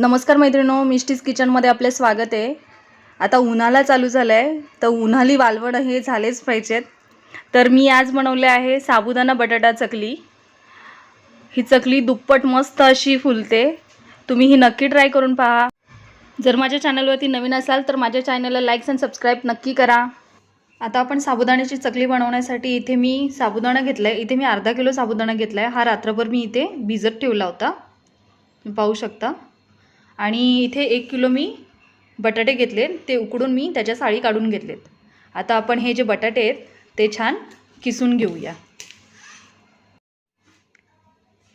नमस्कार मैत्रिणो मिस्टीज किचनमध्ये आपले स्वागत आहे. आता उन्हाळा चालू झालं आहे तर उन्हाळी वालवण हे झालेच पाहिजेत. तर मी आज बनवले आहे साबुदाणा बटाटा चकली. ही चकली दुप्पट मस्त अशी फुलते. तुम्ही ही नक्की ट्राय करून पहा. जर माझ्या चॅनलवरती नवीन असाल तर माझ्या चॅनलला लाईक्स अँड सबस्क्राईब नक्की करा. आता आपण साबुदाण्याची चकली बनवण्यासाठी इथे मी साबुदाणा घेतला आहे इथे मी अर्धा किलो साबुदाणा घेतला आहे हा रात्रभर मी इथे भिजत ठेवला होता. पाहू शकता. आणि इथे एक किलो मी बटाटे घेतले ते उकडून मी त्याच्या साळी काढून घेतलेत. आता आपण हे जे बटाटे आहेत ते छान किसून घेऊया.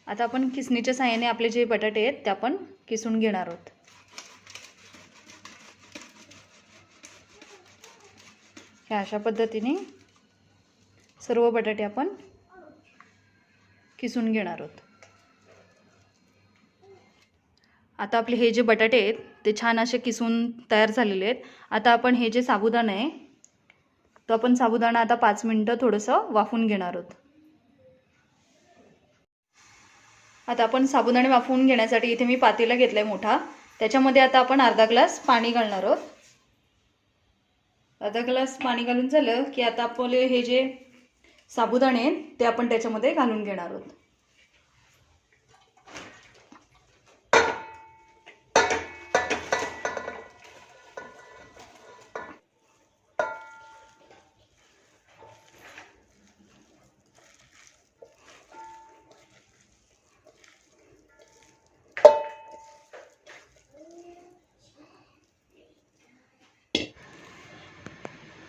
आता आपण किसणीच्या साह्याने आपले जे बटाटे आहेत ते आपण किसून घेणार आहोत. ह्या अशा पद्धतीने सर्व बटाटे आपण किसून घेणार आहोत. आता आपले हे जे बटाटे आहेत ते छान असे किसून तयार झालेले आहेत. आता आपण हे जे साबुदाणा आहे तो आपण साबुदाणा आता पाच मिनटं थोडंसं वाफून घेणार आहोत. आता आपण साबुदाणे वाफवून घेण्यासाठी इथे मी पातेला घेतला आहे मोठा. त्याच्यामध्ये आता आपण अर्धा ग्लास पाणी घालणार आहोत. अर्धा ग्लास पाणी घालून झालं की आता आपले हे जे साबुदाणे आहेत ते आपण त्याच्यामध्ये घालून घेणार आहोत.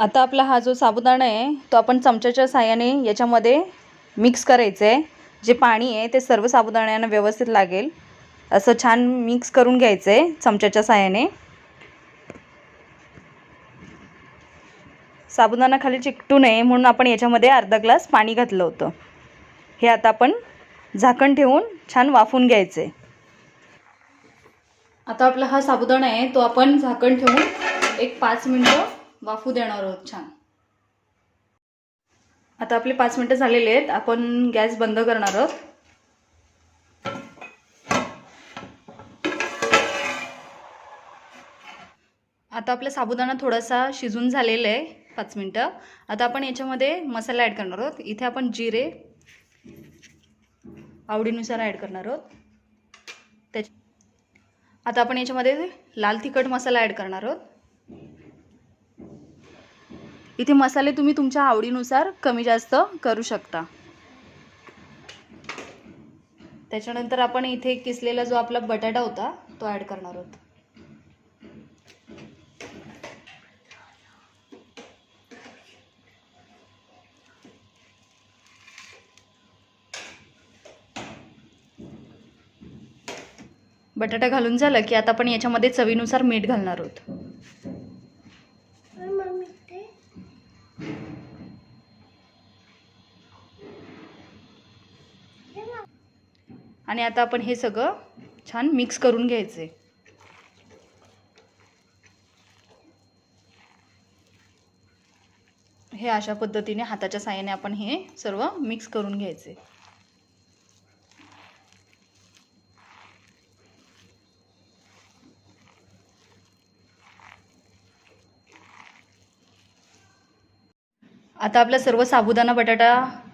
आता आपला हा जो साबुदाणा आहे तो आपण चमच्याच्या साह्याने याच्यामध्ये मिक्स करायचं आहे जे पाणी आहे ते सर्व साबुदाण्यांना व्यवस्थित लागेल. असं छान मिक्स करून घ्यायचं आहे चमच्याच्या साह्याने. साबुदाणा खाली चिकटू नये म्हणून आपण याच्यामध्ये अर्धा ग्लास पाणी घातलं होतं. हे आता आपण झाकण ठेवून छान वाफून घ्यायचं आहे आता आपला हा साबुदाणा आहे तो आपण झाकण ठेवून एक पाच मिनटं वाफू देणार आहोत छान. आता आपले पाच मिनटं झालेले आहेत. आपण गॅस बंद करणार आहोत. आता आपला साबुदाणा थोडासा शिजून झालेला आहे. पाच मिनटं. आता आपण याच्यामध्ये मसाला ॲड करणार आहोत. इथे आपण जिरे आवडीनुसार ॲड करणार आहोत. त्याच आता आपण याच्यामध्ये लाल तिखट मसाला ॲड करणार आहोत. इथे मसाले तुम्ही तुमच्या आवडीनुसार कमी जास्त करू शकता. त्याच्यानंतर आपण इथे किसलेला जो आपला बटाटा होता तो ॲड करणार आहोत. बटाटा घालून झालं की आता आपण याच्यामध्ये चवीनुसार मीठ घालणार आहोत. आणि आता आपण हे सगळं छान मिक्स करून घ्यायचे हे अशा पद्धतीने हाताच्या साह्याने आपण हे सर्व मिक्स करून घ्यायचे आता आपला सर्व साबुदाणा बटाटा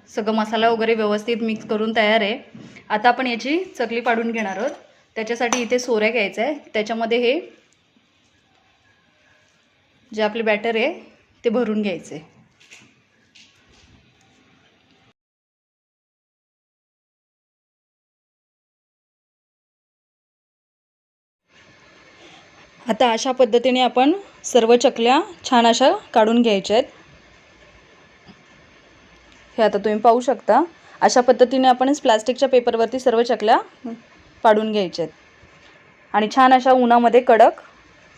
सगळं मसाला वगैरे व्यवस्थित मिक्स करून तयार आहे. आता आपण याची चकली पाडून घेणार आहोत. त्याच्यासाठी इथे सोऱ्या घ्यायचं आहे. त्याच्यामध्ये हे जे आपले बॅटर आहे ते भरून घ्यायचे. आता अशा पद्धतीने आपण सर्व चकल्या छान अशा काढून घ्यायच्या आहेत. हे आता तुम्ही पाहू शकता. अशा पद्धतीने आपण प्लास्टिकच्या पेपरवरती सर्व चकल्या पाडून घ्यायच्या आहेत आणि छान अशा उन्हामध्ये कडक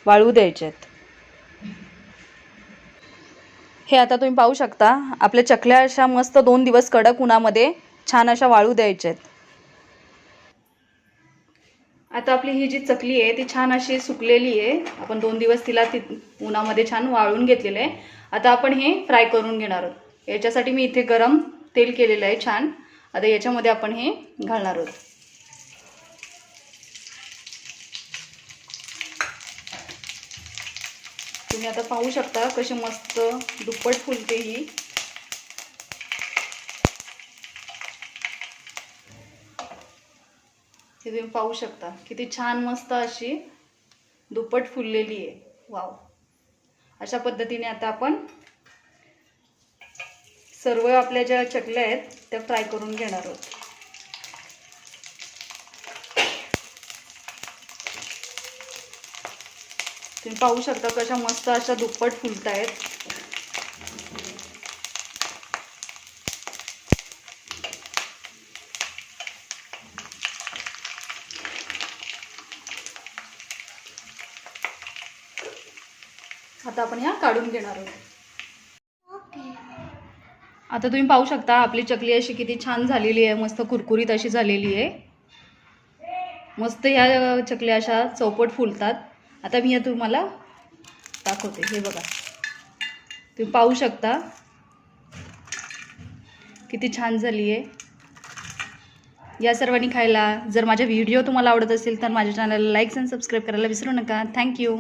वाळू द्यायचे आहेत हे आता तुम्ही पाहू शकता आपल्या चकल्या अशा मस्त दोन दिवस कडक उन्हामध्ये छान अशा वाळू द्यायच्या आहेत आता आपली ही जी चकली आहे ती छान अशी सुकलेली आहे. आपण दोन दिवस तिला ती उन्हामध्ये छान वाळून घेतलेलं आहे. आता आपण हे फ्राय करून घेणार आहोत. याच्यासाठी मी इथे गरम तेल केलेलं आहे छान. आता याच्यामध्ये आपण हे घालणार आहोत. तुम्ही आता पाहू शकता कशी मस्त दुप्पट फुलते ही. हे तुम्ही पाहू शकता. किती छान मस्त अशी दुप्पट फुललेली आहे. वाव. अशा पद्धतीने आता आपण सर्व आपल्या ज्या चकल्या आहेत त्या फ्राय करून घेणार आहोत. तुम्ही पाहू शकता कशा मस्त अशा दुप्पट फुलत आहेत आता आपण ह्या काढून घेणार आहोत. आता तुम्ही पाहू शकता आपली चकली अशी किती छान झालेली आहे मस्त कुरकुरीत अशी झालेली आहे. मस्त ह्या चकल्या अशा चौपट फुलतात. आता मी या तुम्हाला दाखवते हे बघा. तुम्ही पाहू शकता किती छान झाली आहे. या सर्वांनी खायला जर माझा व्हिडिओ तुम्हाला आवडत असेल तर माझ्या चॅनलला लाईक्स अँड सबस्क्राईब करायला विसरू नका. थँक्यू